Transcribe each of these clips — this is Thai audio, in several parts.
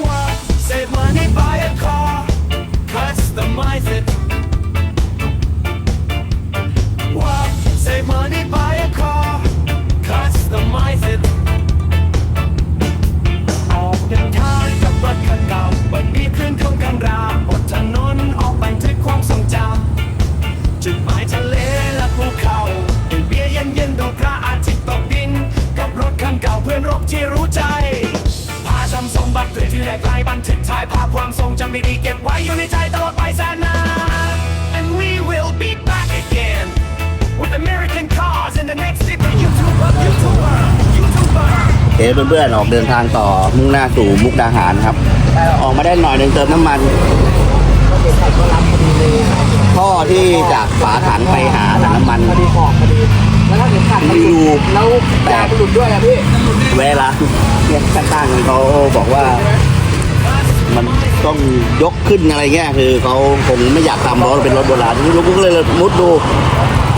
Work, save money, buy a car, customize it. Work, save money, buy a car, customize it. ออกเดินทางกับรถคันเก่าวันนี้ขึ้นของกันรามบนถนนออกบันทึกความทรงจำจุดหมายทะเลและภูเขาดื่มเบียร์เย็นๆดูพระอาทิตย์ตกดิน กับรถคันเก่าเพื่อนรบที่รู้ใจ ติเพื่อที่แหลกลายบันทึกถ่ายภาพความทรงจำดีๆเก็บไว้อยู่ในใจตลอดไปแสนนาน and we will be back again with American cars in the next city YouTuber YouTuber YouTuber เอเพื่อนๆออกเดินทางต่อมุ่งหน้าสู่มุกดาหารครับ ออกมาได้หน่อยหนึ่งเติมน้ำมันท่อที่จากฝาถังไปหาถังน้ำมัน พอดีขอบพอดีแล้วถ้าเข็มขัดมันหลุอยู่ดแล้วยางมันหลุดด้วยอะพี่เวลาเนี่ยข้างๆเขาบอกว่า มันต้องยกขึ้นอะไรเงี้ยคือเขาคงไม่อยากทำเพราะเป็นรถโบราณลูกก็เลยมุดดู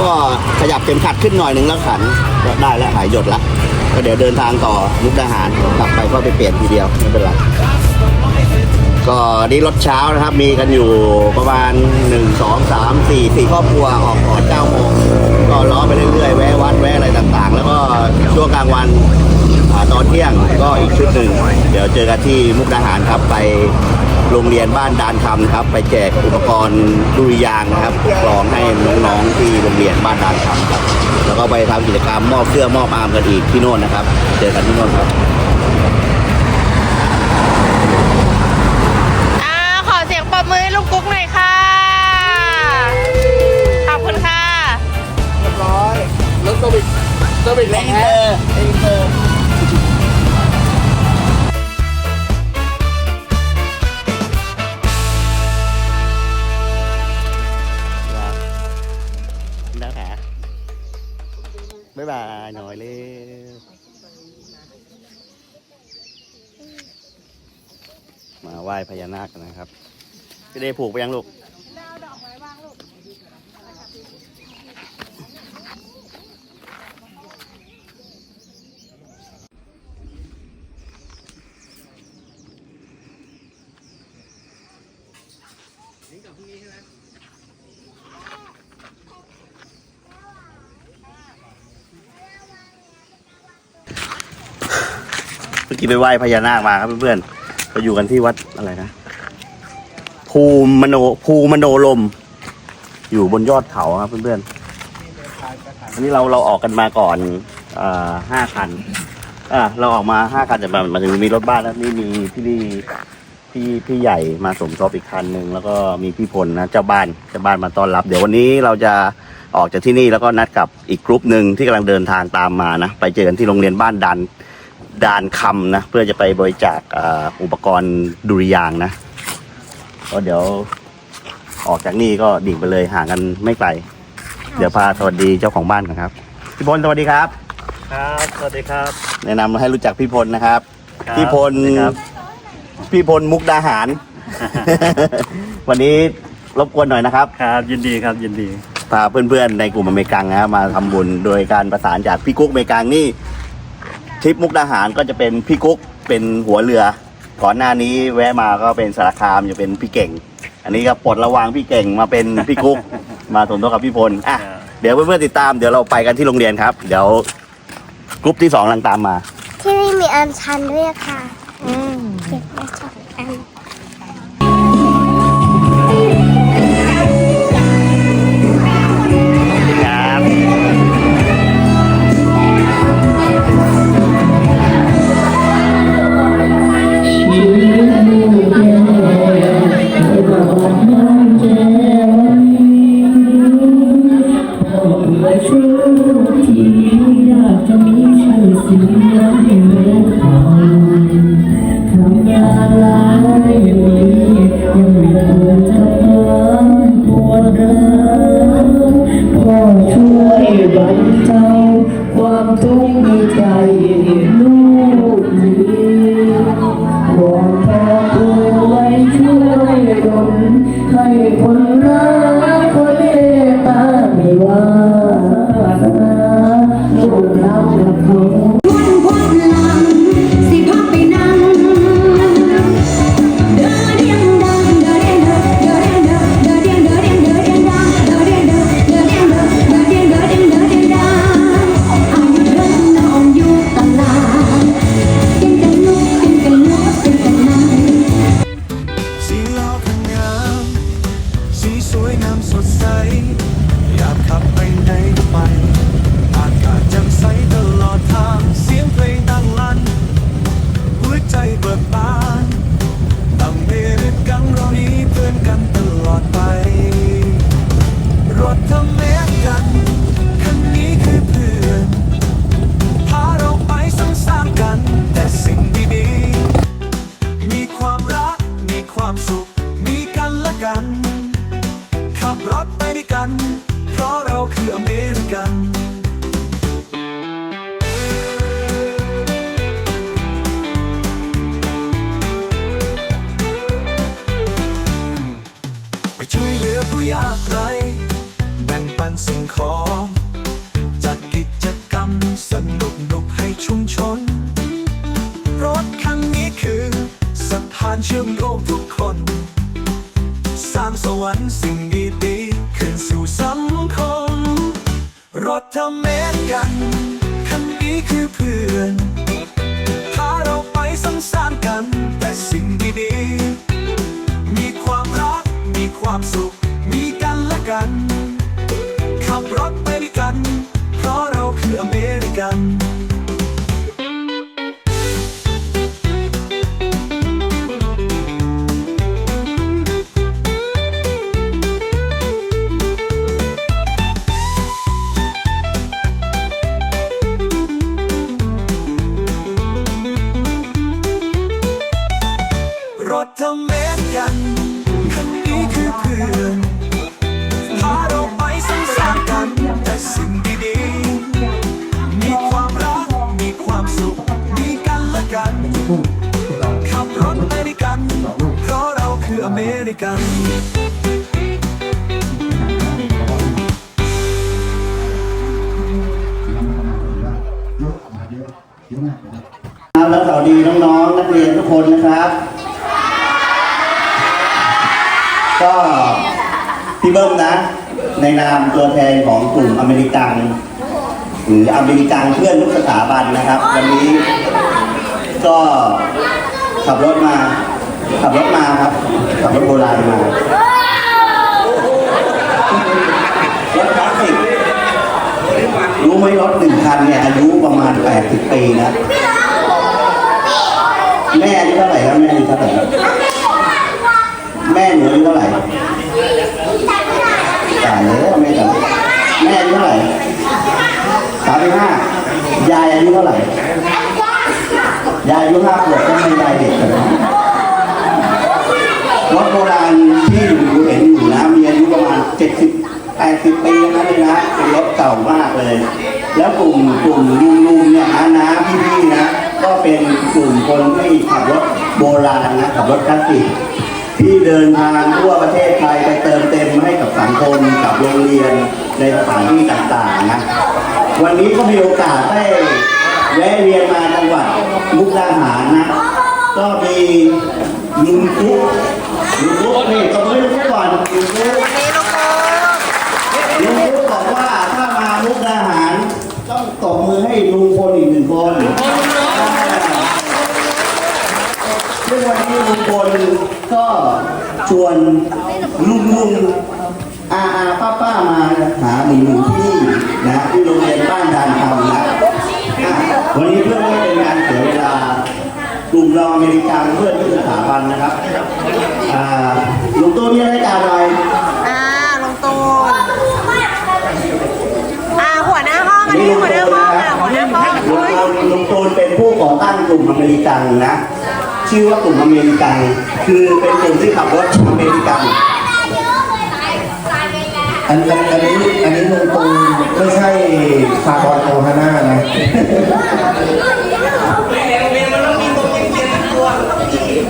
ก็ขยับเข็มขัดขึ้นหน่อยหนึ่งแล้วขันก็ได้แล้วหายหยดละก็เดี๋ยวเดินทางต่อมุกดาหารกลับไปก็ไปเปลี่ยนทีเดียวไม่เป็นไรก็นี่รถเช้านะครับ มีกันอยู่ประมาณ 1 2 3 4 4ครอบครัวออกก่อน9โมง ก็ล้อไปเรื่อยๆ แวะวัดแวะอะไรต่างๆ แล้วก็ช่วงกลางวันอตอนเที่ยงก็อีกชุดหนึ่ง เดี๋ยวเจอกันที่มุกดาหารครับไปโรงเรียนบ้านดานคำครับ ไปแจกอุปกรณ์ดุริยางนะครับกลองให้น้องๆที่โรงเรียนบ้านดานคำครับ แล้วก็ไปทำกิจกรรมมอบเสื้อมอบอาร์มกันอีกที่โน่นนะครับ เจอกันที่โน่นครับ รถโซบิกโซบิกของแท้ได้แผลบ๊ายบายหน่อยเลยมาไหว้พญานาคกันนะครับพี่เดผูกไปยังลูก อกี้ไปไหว้พญานาคมาครับเพื่อนๆเราอยู่กันที่วัดอะไรนะ ภูมโนภูมโนลม อยู่บนยอดเขาครับเพื่อนๆอันนี้เราเราออกกันมาก่อนอ่ห้าคันอ่าเราออกมาห้าคันแต่มันมันจะมีรถบ้านแล้วนี่มีพี่ลี่พี่พี่ใหญ่มาสมทบอีกคันหนึ่งแล้วก็มีพี่พลนะเจ้าบ้านเจ้าบ้านมาต้อนรับ เดี๋ยววันนี้เราจะออกจากที่นี่แล้วก็นัดกับอีกกรุ๊ปหนึ่งที่กำลังเดินทางตามมานะไปเจอกันที่โรงเรียนบ้านดัน ดานคำนะ เพื่อจะไปบริจาคอ่าอุปกรณ์ดุริยางค์นะก็เดี๋ยวออกจากนี่ก็ดิ่งไปเลยห่างกันไม่ไกล เดี๋ยวพาสวัสดีเจ้าของบ้านกันครับ พี่พลสวัสดีครับ ครับ สวัสดีครับ แนะนำให้รู้จักพี่พลนะครับ ครับพี่พลสวัสดีครับ พี่พลมุกดาหาร วันนี้รบกวนหน่อยนะครับ ครับยินดีครับยินดี พาเพื่อนๆในกลุ่มอเมริกังนะครับมาทำบุญโดยการประสานจากพี่กุ๊กอเมริกังนี่ ทริปมุกดาหารก็จะเป็นพี่กุ๊กเป็นหัวเรือ ก่อนหน้านี้แวะมาก็เป็นสารคามจะเป็นพี่เก่ง อันนี้ก็ปลดระวางพี่เก่งมาเป็นพี่กุ๊ก มาสมทบกับพี่พลอะครับเดี๋ยวเพื่อนๆติดตามเดี๋ยวเราไปกันที่โรงเรียนครับ เดี๋ยวกรุ๊ปที่สองกำลังตามมา ที่นี่มีอันชันด้วยค่ะอืมเก็บไว้สองอัน Amen. ทำเมนกันคำนี้คือเพื่อน กัน ครับและสวัสดีน้องๆ นักเรียนทุกคนนะครับ ก็พี่เบิ้มนะ ในนามตัวแทนของกลุ่มอเมริกันหรืออเมริกันเพื่อนทุกสถาบันนะครับ วันนี้ก็ขับรถมา ขับรถมาครับ ขับรถโบราณมารถคลาสสิกรู้ไหมรถหนึ่งคันเนี่ยอายุประมาณ 80 ปีนะ แม่อายุเท่าไหร่ครับแม่อายุเท่าไหร่แม่หนูอายุเท่าไหร่ตายแล้วแม่จำแม่อายุเท่าไหร่สามสิบห้ายายอายุเท่าไหร่ยายอายุห้าขวบก็ไม่ยายเด็กเลย รถโบราณที่หนูเห็นอยู่นะมีอายุประมาณเจ็ดสิบแปดสิบปีนั่นเลยนะเป็นรถเก่ามากเลย แล้วกลุ่มกลุ่มลุงลุงเนี่ยนะน้าพี่ๆนะ ก็เป็นกลุ่มคนที่ขับรถโบราณนะขับรถคลาสสิกที่เดินทางทั่วประเทศไทยไปเติมเต็มให้กับสังคมกับโรงเรียนในสถานที่ต่างๆนะวันนี้ก็มีโอกาสได้แวะเวียนมาจังหวัดมุกดาหารนะ ก็มีลุงคุกลุงคุกนี่ต้องให้ลุงคุกก่อนลุงคุก นี่ลูกกุ๊ก ลุงพุกบอกว่าถ้ามามุกดาหาร ต้องตบมือให้ลุงพลอีกหนึ่งคนซึ่ง วันนี้ลุงพลก็ชวนลุงลุงอาอาป้าป้ามาหาหนุ่มหนุ่มที่นี่นะที่โรงเรียนบ้านดานคำนะอะวันนี้เพื่อไม่เป็นการเสียเวลากลุ่มเราอเมริกันเพื่อนที่สถาบันนะครับอ่าลุงตู้มีอะไรจะอะไรอ่าลงตูนอ่าหัวหน้าห้องอันนี้หัวหน้าห้องอะหัวหน้าห้องลุงอุ้ยตูนลุงตูนเป็นผู้ก่อตั้งกลุ่มอเมริกันนะ ชื่อว่ากลุ่มอเมริกัน คือเป็นกลุ่มที่ขับรถอเมริกัน อันอันอันนี้อันนี้ลุงตูไม่ใช่ซาบอนโอฮาน่านะ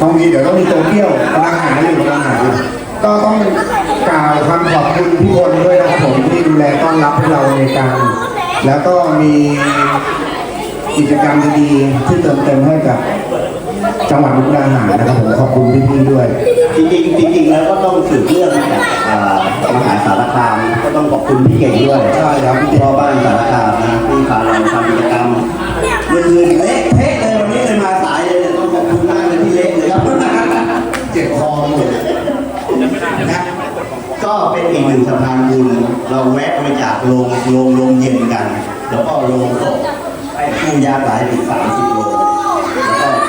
ต้องมีเดี๋ยวต้องมีโตเปรี้ยวกำลังหาอยู่กำลังหาอยู่ก็ต้องกล่าวคำขอบคุณทุกคนด้วยนะครับผมที่ดูแลต้อนรับพวกเราในการ แล้วก็มีกิจกรรมดีๆที่เติมเต็มให้กับ จังหวัดมุกดาหารนะครับผมขอบคุณพี่ๆด้วย จริงๆจริงๆแล้วก็ต้องสืบเรื่องมาจากอ่ามหาสารคามนะก็ต้องขอบคุณพี่เก่งด้วยใช่ครับพี่พ่อบ้านสารคามนะที่พาเราทำกิจกรรมมือเละเทะเลยวันนี้เลยมาสายเลยเนี่ยต้องขอบคุณมากเลยที่เละเลยครับเจ็บคอหมดนะก็เป็นอีกหนึ่งสะพานบุญเราแวะไปจากโรงโรงโรงเย็นกัน แล้วก็โรงศพผู้ยากไร้ถึงสามสิบโลแล้วก็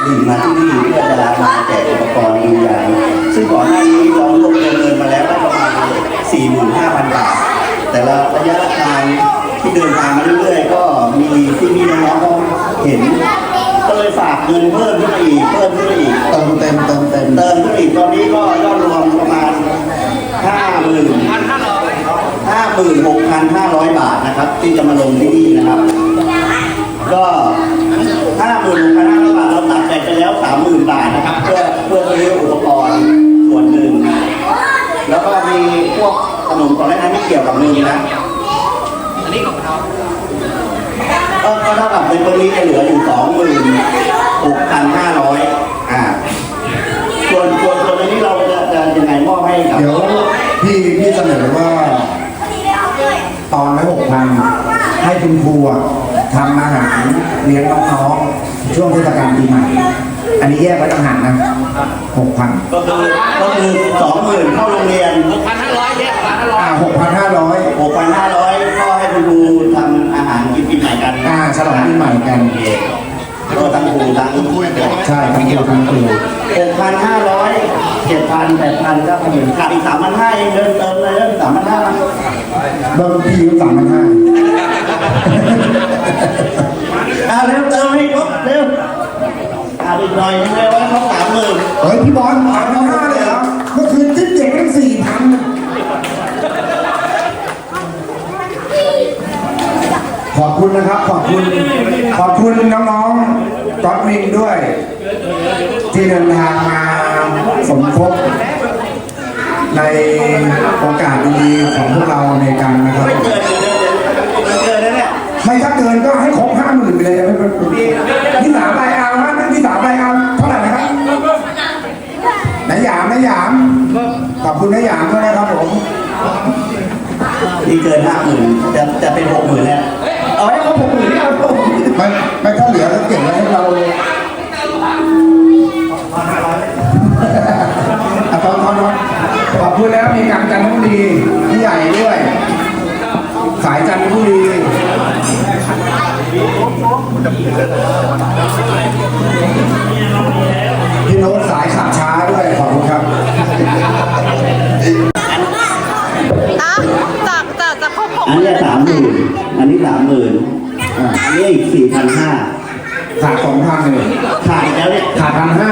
ดิ่งมาที่นี่เพื่อจะมาแจกอุปกรณ์ดูยางซึ่งก่อนหน้านี้เราลงเงินมาแล้วประมาณสี่หมื่นห้าพันบาท แต่ละระยะทางที่เดินทางมาเรื่อยๆ ก็มีที่พี่น้องๆเขาเห็น ก็เลยฝากเงินเพิ่มขึ้นมาอีก เพิ่มขึ้นมาอีก เติมเต็มเติมเต็มเติมขึ้นอีกตอนนี้ก็ยอดรวมประมาณห้าหมื่นห้าหมื่นหกพันห้าร้อยบาทนะครับ ที่จะมาลงที่นี่นะครับ ก็ห้าหมื่นหนึ่งพันห้าร้อยบาทเราตัดแบ่งไปแล้วสามหมื่นบาทนะครับเพื่อเพื่อซื้ออุปกรณ์ส่วนหนึ่ง แล้วก็มีพวกขนมขอล่นนั้นไม่เกี่ยวกับเงินนะอันนี้ของเขาก็เท่ากับในตัวนี้จะเหลืออยู่สองหมื่นหกพันห้าร้อยอ่าส่วนส่วนส่วนอันนี้เราจะจะยังไงมอบให้กับเดี๋ยวพี่พี่เสนอว่า ตอนละหกพันให้คุณครูอะ ทำอาหารเลี้ยงน้องๆช่วงเทศกาลปีใหม่ อันนี้แยกไว้ต่างหากนะหกพันก็คือก็คือสองหมื่นเข้าโรงเรียนอ่าหกพันห้าร้อยหกพันห้าร้อยก็ให้คุณครูทำอาหารกินปีใหม่กันอ่าฉลองปีใหม่กันก็ทั้งครูทั้งใช่ทั้งครูทั้งครูหกพันห้าร้อยเจ็ดพันแปดพันก็พันหนึ่งขาดอีกสามพันห้าเองเดินเติมเลยเดินสามพันห้า เบิ้มพี่สามพันห้าอ่า หน่อยนึงเร็วให้ครบสามหมื่นเฮ้ยพี่บอลสามพันห้าเลยเหรอเมื่อคืนจิ๊บเด็กตั้งสี่พันขอบคุณนะครับ ขอบคุณ ขอบคุณน้องๆก๊อตวินด้วย ที่เดินทางมาสมทบในโอกาสดีๆของพวกเราในการนะครับไม่เกินเดือนมันเกินแล้วเนี่ยไม่ถ้าเกินก็ให้ครบห้าหมื่นไปเลยไม่เป็นนี่สามใบเอา คุณนายหยามด้วยนะครับผมนี่เกินห้าหมื่นจะจะเป็นหกหมื่นแล้วเอาให้ครบหกหมื่นนี่เอาครบไม่ไม่ถ้าเหลือก็เก็บไว้ให้เราอะตอนตอนนขอบคุณแล้วมีการจันทบุรีพี่ใหญ่ด้วย สายจันทบุรีามหมื่นอันนี้สามหมื่นอันนี้อีกสี่พันห้าขาดสองพันเลยขาดอีกแล้วเนี่ยขาดพันห้า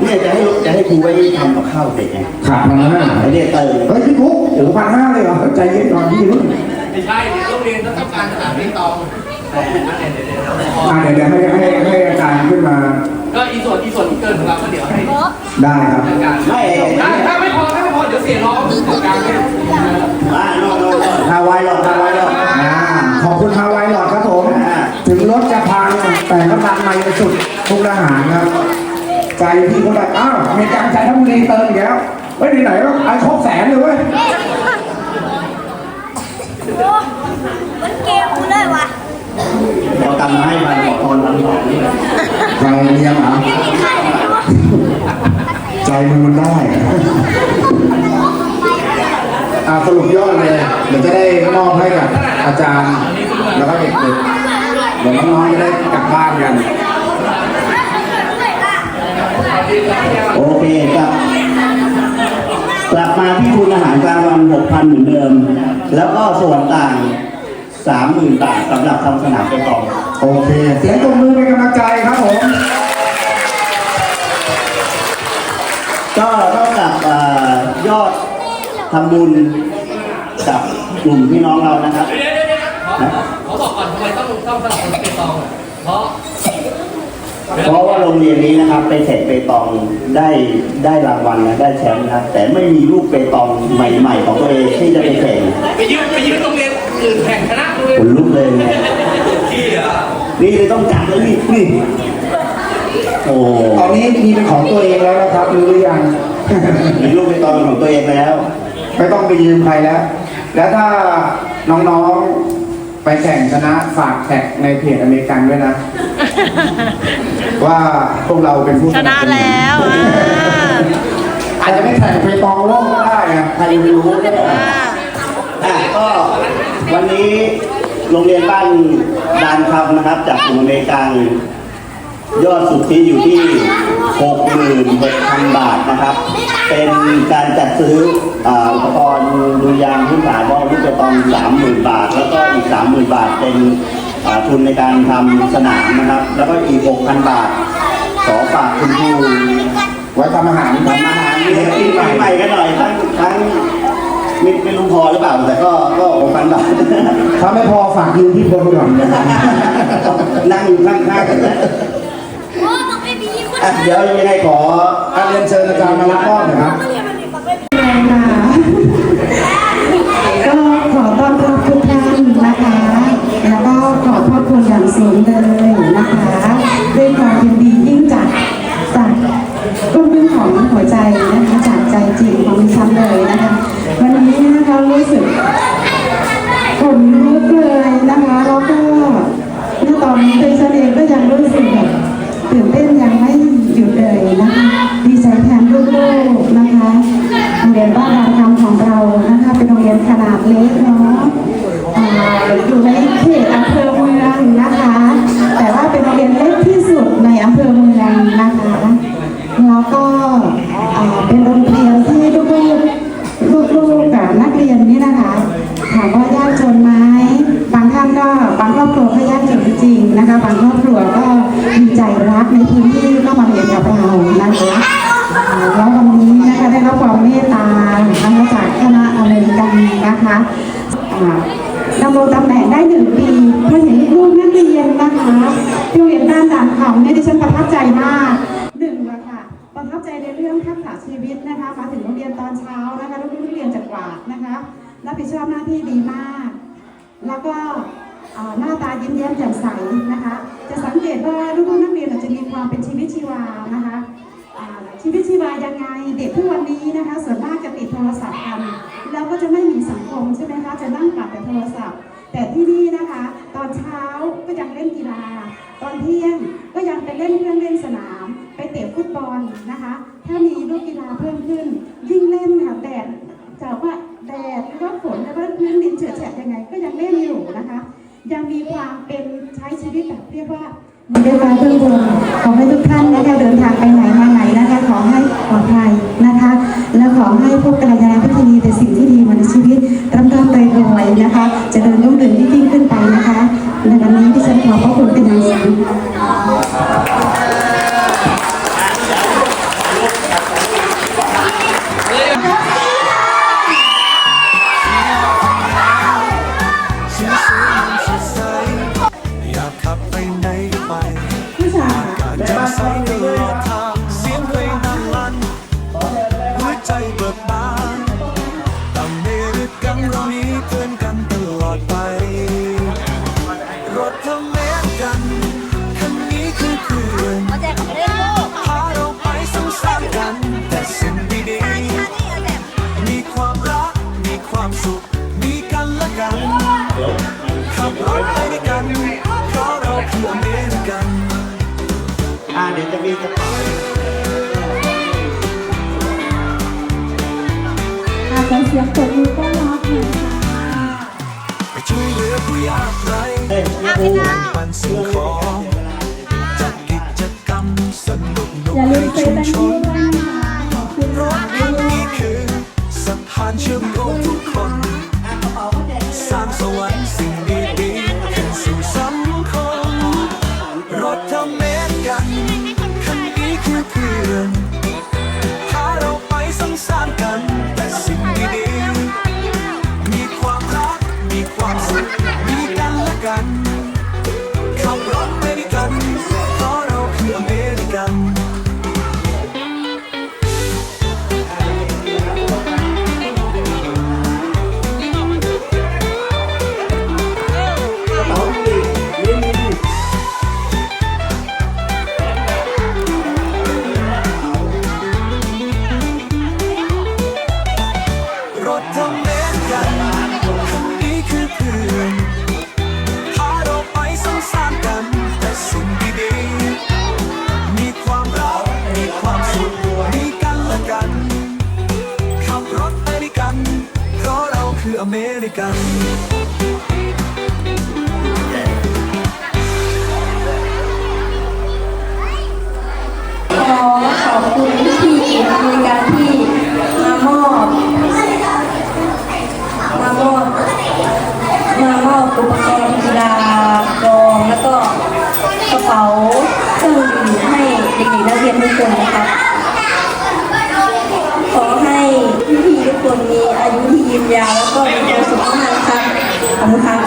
เนี่ยจะให้จะให้ครูไว้ทำกับข้าวเสร็จไงขาดพันห้าไอ้เนี่ยเติมเฮ้ยพี่ปุ๊กโอ้พันห้าเลยเหรอใจเย็นก่อนพี่นุ่นไม่ใช่โรงเรียนต้องการสถานที่ตองอ่าเดี๋ยวเดี๋ยวให้ให้ให้อาจารย์ขึ้นมา ก็อีส่วนอีส่วนที่เกินของเราก็เดี๋ยวให้ได้ครับการไม่ถ้าถ้าไม่พอถ้าไม่พอเดี๋ยวเสียร้องของการเนี่ยมาโน่นโน่นโน่นทาไว้หรอกทาไว้หรอกอ่าขอบคุณฮาวายหลอดครับผม ถึงรถจะพังแต่ก็ดันมาในสุดทุกทหารครับ ใจพี่เขาได้อ้าวมีการใจทั้งบุรีเติมอีกแล้วเฮ้ยไหนๆก็ไอ้ครบแสนเลยเว้ยมันเกมกูเลยวะเรากำมาให้มันบอกตอนนั้นบอกนี่ใจเลี้ยงเหรอใจมึงมันได้ อ่าสรุปยอดเลยเดี๋ยวจะได้มอบให้กับอาจารย์ แล้วก็เด็กๆเดี๋ยวน้องๆจะได้กลับบ้านกัน โอเคครับกลับมาที่ทุนอาหารกลางวันหกพันเหมือนเดิม แล้วก็ส่วนต่างสามหมื่นบาทสำหรับทำสนามไปต่อโอเค เสียงตบมือเป็นกำลังใจครับผม ก็เท่ากับเอ่อยอด ทำบุญกับกลุ่มพี่น้องเรานะครับนะเขาบอกก่อนทำไมต้องต้องสลับคนเปตองอะเพราะเพราะว่าโรงเรียนนี้นะครับไปเสร็จเปตองได้ได้รางวัลนะได้แชมป์นะแต่ไม่มีลูกเปตองใหม่ๆของตัวเองที่จะไปแข่งไปยืมไปยืมโรงเรียนอื่นแข่งชนะด้วยขนลุกเลยเนี่ยที่อะนี่เลยต้องจัดแล้วนี่นี่โอ้ตอนนี้มีเป็นของตัวเองแล้วนะครับรู้หรือยังมีลูกเปตองของตัวเองแล้ว ไม่ต้องไปยืมใครแล้ว แล้วถ้าน้องๆไปแข่งชนะฝากแท็กในเพจอเมริกันด้วยนะ ว่าพวกเราเป็นผู้ชนะแล้วอ่าอาจจะไม่แข่งไปตองโลกก็ได้อะใครจะไปรู้เนี่ยอ่าอะก็วันนี้โรงเรียนบ้านดานคำนะครับ จากกลุ่มอเมริกัน ยอดสุทธิอยู่ที่ 66,000 บาทนะครับ เป็นการจัดซื้ออ่าอุปกรณ์ดูยางพื้นฐานว่าลูกเปตอง30,000 บาท แล้วก็อีก 30,000 บาทเป็นอ่าทุนในการทำสนามนะครับ แล้วก็อีก 6,000 บาท ขอฝากคุณครูไว้ทำอาหารทำอาหารเลี้ยงปีใหม่กันหน่อยทั้งทั้งไม่ไม่รู้พอหรือเปล่า แต่ก็ก็6,000บาทถ้าไม่พอฝากยืมที่พลก่อนนะครับนั่งอยู่ข้างๆ อะเดี๋ยวยังไงขออาเรียนเชิญอาจารย์มารับมอบหน่อยครับก็ขอต้อนรับทุกท่านนะคะ แล้วก็ขอขอบคุณอย่างสูงเลย ฉลาดเล็กเนาะ ยิ้มแย้มแจ่มใสนะคะ จะสังเกตว่าลูกๆนักเรียนอาจจะมีความเป็นชีวิตชีวานะคะชีวิตชีวายังไงเด็กทุกวันนี้นะคะ ส่วนมากจะติดโทรศัพท์กันแล้วก็จะไม่มีสังคมใช่ไหมคะจะนั่งปัดแต่โทรศัพท์ แต่ที่นี่นะคะ ตอนเช้าก็ยังเล่นกีฬา ตอนเที่ยงก็ยังไปเล่นเครื่องเล่นสนาม ไปเตะฟุตบอลนะคะ ถ้ามีลูกกีฬาเพิ่มขึ้น ยิ่งเล่นค่ะแดดจากว่าแดดหรือว่าฝนหรือว่าพื้นดินเฉือะแฉะยังไง ก็ยังเล่นอยู่นะคะ ยังมีความเป็นใช้ชีวิตแบบเรียกว่าเรียกว่าเพื่อนบนขอให้ทุกท่านนะคะเดินทางไปไหนมาไหนนะคะ ขอให้ปลอดภัยนะคะ และขอให้พวกกัลยาณพิธีแต่สิ่งที่ดีมาในชีวิตร่ำรำรวยรวยนะคะ จะเดินรุ่งเรืองยิ่งขึ้นไปนะคะในวันนี้ที่ฉันขอพระคุณเป็นอย่างสูง สียงปรบมือต้อนรับหน่อยค่ะไปช่วยเหลือผู้ยากไร้เฮ้ยแบ่งปันสิ่งของจัดกิจกรรมสนุกนุกอย่าลืในมเซชุมตันชยูนด้วยนะคะขอบคุณรค่ะถคันนี้คือสะพานเชื่อมโยงทุกคน สร้างสวรรค์ ขอบคุณครั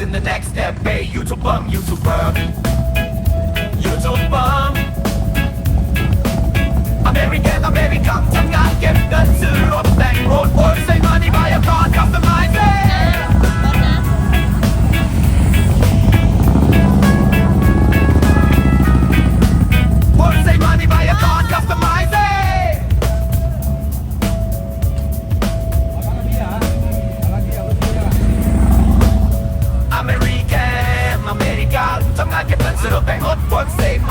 American cars in the next step hey you to bum you to bum you to bum อเมริกันอเมริกันทำงานเก็บเงินซื้อรถแต่งรถโอนใส่มาในใบอากาศคัสตอม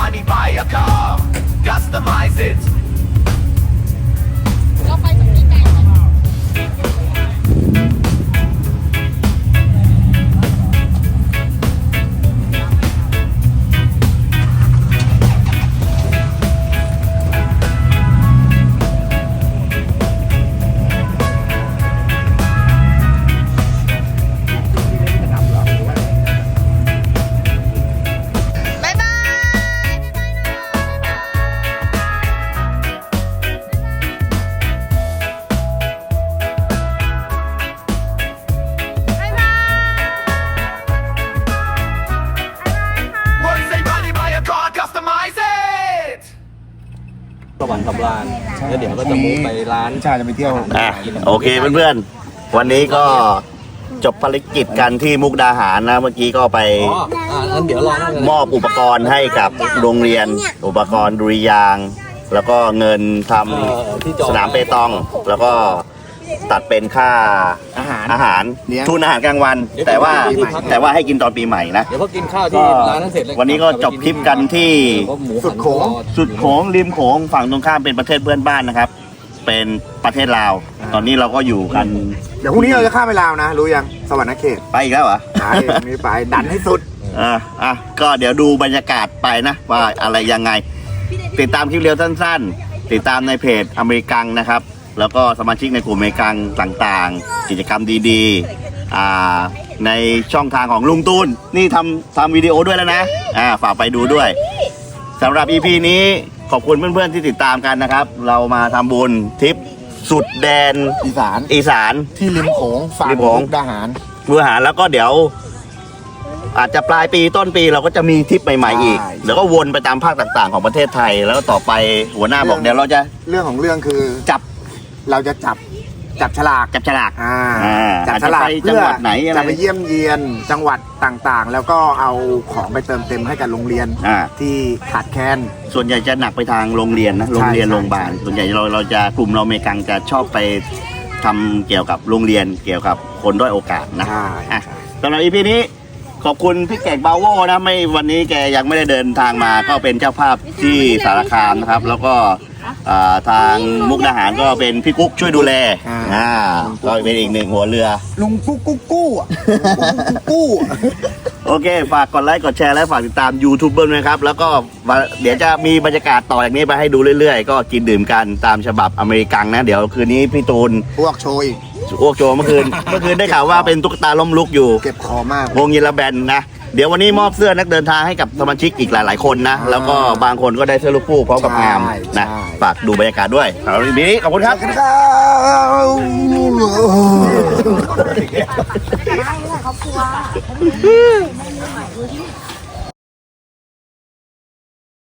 เซฟมานี่ buy a car customize it ก็จะมุ่งไปร้านชาจะไปเที่ยวอะโอเคเพื่อนๆ วันนี้ก็จบภารกิจกันที่มุกดาหารนะเมื่อกี้ก็ไปอ๋ออ่างั้นเดี๋ยวรอนั่นกันมอบอุปกรณ์ให้กับโรงเรียน อุปกรณ์ดุริยางค์แล้วก็เงินทำสนามเปตองแล้วก็ ตัดเป็นค่าอาหาร อาหารเลี้ยงทุนอาหารกลางวัน แต่ว่าแต่ว่าให้กินตอนปีใหม่นะ เดี๋ยวพอกินข้าวที่ก็ร้านนั้นเสร็จเลยวันนี้ก็จบคลิปกันที่ก็หมูสุดโขง สุดโขงริมโขงฝั่งตรงข้ามเป็นประเทศเพื่อนบ้านนะครับ เป็นประเทศลาว ตอนนี้เราก็อยู่กันเดี๋ยวพรุ่งนี้เราจะข้ามไปลาวนะ รู้ยัง สวรรค์เขตไปอีกแล้วเหรอไปพรุ่งนี้ไปดันให้สุด อะอะก็เดี๋ยวดูบรรยากาศไปนะ ว่าอะไรยังไง ติดตามคลิปเร็วสั้น ๆ ติดตามในเพจอเมริกังนะครับ แล้วก็สมาชิกในกลุ่มอเมริกังต่างๆ กิจกรรมดีๆอ่าในช่องทางของลุงตูนนี่ทำทำวิดีโอด้วยแล้วนะอ่าฝากไปดูด้วยสำหรับ EP นี้ขอบคุณเพื่อนๆที่ติดตามกันนะครับ เรามาทำบุญทริปสุดแดนอีสานอีสานที่ริมโขงฝั่งริมโขง มุกดาหาร มือหาแล้วก็เดี๋ยว อาจจะปลายปีต้นปีเราก็จะมีทริปใหม่ๆอีก ใช่ แล้วก็วนไปตามภาคต่างๆ ของประเทศไทย แล้วก็ต่อไปหัวหน้าบอกเดี๋ยวเราจะเรื่องของเรื่องคือจับ เราจะจับจับฉลากจับฉลากอ่าอ่าจับฉลากอาจจะไปจัเพื่งอหวัดไหนอะไร จะไปเยี่ยมเยียนจังหวัดต่างๆ แล้วก็เอาของไปเติมเต็มให้กับโรงเรียนอ่า ที่ขาดแคลน ส่วนใหญ่จะหนักไปทางโรงเรียนนะโรงเรียนใช่ โรงพยาบาลใช่ส่วนใหญ่เราเราจะกลุ่มเราอเมริกังจะชอบไปทำเกี่ยวกับโรงเรียนเกี่ยวกับคนด้อยโอกาสนะใช่อะสำหรับอีพีนี้ ขอบคุณพี่เก่งบาโวนะไม่วันนี้แกยังไม่ได้เดินทางมาก็เป็นเจ้าภาพที่สารคามนะครับ แล้วก็อ่าทางมุกดาหารก็เป็นพี่กุ๊กช่วยดูแลอ่าก็เป็นอีกหนึ่งหัวเรือ ลุงกุ๊กกุ๊กกู้อะลุงกุ๊กกู้อะโอเค ฝากกดไลค์กดแชร์และฝากติดตามยูทูบเบอร์นะครับ แล้วก็เดี๋ยวจะมีบรรยากาศต่อจากนี้ไปให้ดูเรื่อยๆ ก็กินดื่มกันตามฉบับอเมริกันนะ เดี๋ยวคืนนี้พี่ตูน พวกโชว์ อีกอ้วกโจเมื่อคืน เมื่อคืนได้ข่าวว่าเป็นตุ๊กตาล้มลุกอยู่ เก็บคอมาก วงยีราแบนนะ เดี๋ยววันนี้มอบเสื้อนักเดินทางให้กับสมาชิกอีกหลาย ๆ คนนะ แล้วก็บางคนก็ได้เสื้อลูกฟูกพร้อมกับใช่งามนะ ใช่ ฝากดูบรรยากาศด้วยเอาวันนี้ขอบคุณครับครับ